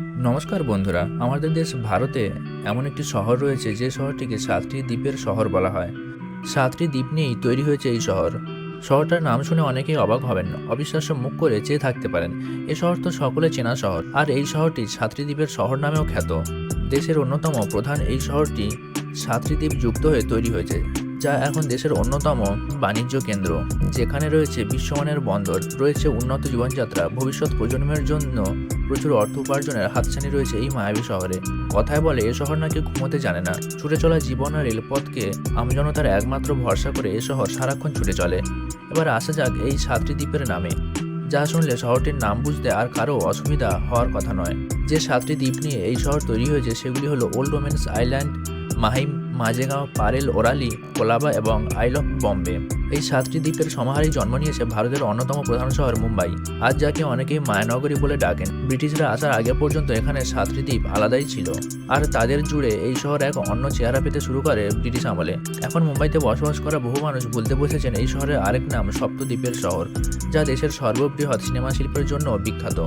নমস্কার বন্ধুরা, আমাদের দেশ ভারতে এমন একটি শহর রয়েছে যে শহরটিকে সাতটি দ্বীপের শহর বলা হয়। সাতটি দ্বীপ নিয়েই তৈরি হয়েছে এই শহর। শহরটার নাম শুনে অনেকেই অবাক হবেন, অবিশ্বাস্য মুখ করে চেয়ে থাকতে পারেন। এ শহর তো সকলে চেনা শহর, আর এই শহরটি সাতটি দ্বীপের শহর নামেও খ্যাত। দেশের অন্যতম প্রধান এই শহরটি সাতটি দ্বীপ যুক্ত হয়ে তৈরি হয়েছে। যা এখন দেশের অন্যতম বাণিজ্য কেন্দ্র, যেখানে রয়েছে বিশ্বমানের বন্দর, রয়েছে উন্নত জীবনযাত্রা, ভবিষ্যৎ প্রজন্মের জন্য প্রচুর অর্থ উপার্জনের হাতছানি রয়েছে এই মায়াবী শহরে। কথায় বলে, এ শহর নাকি ঘুমোতে জানে না। ছুটে চলা জীবন আর রেলপথকে আমজনতার একমাত্র ভরসা করে এ শহর সারাক্ষণ ছুটে চলে। এবার আসা যাক এই সাতটি দ্বীপের নামে। যা শুনলে শহরটির নাম বুঝতে আর কারও অসুবিধা হওয়ার কথা নয়। যে সাতটি দ্বীপ নিয়ে এই শহর তৈরি হয়েছে, সেগুলি হলো old women's island, Mahim Mazagaon Parel, Worli, Colaba এবং আইল অফ বম্বে। এই সাতটি দ্বীপের সমাহারেই জন্ম নিয়েছে ভারতের অন্যতম প্রধান শহর মুম্বাই। আজ যাকে অনেকেই মায়ানগরী বলে ডাকেন, ব্রিটিশরা আসার আগে পর্যন্ত এখানে সাতটি দ্বীপ আলাদাই ছিল। আর তাদের জুড়ে এই শহর এক অন্য চেহারা পেতে শুরু করে ব্রিটিশ আমলে। এখন মুম্বাইতে বসবাস করা বহু মানুষ বলতে বসেছেন এই শহরের আরেক নাম সপ্তদ্বীপের শহর, যা দেশের সর্ববৃহৎ সিনেমা শিল্পের জন্য বিখ্যাত।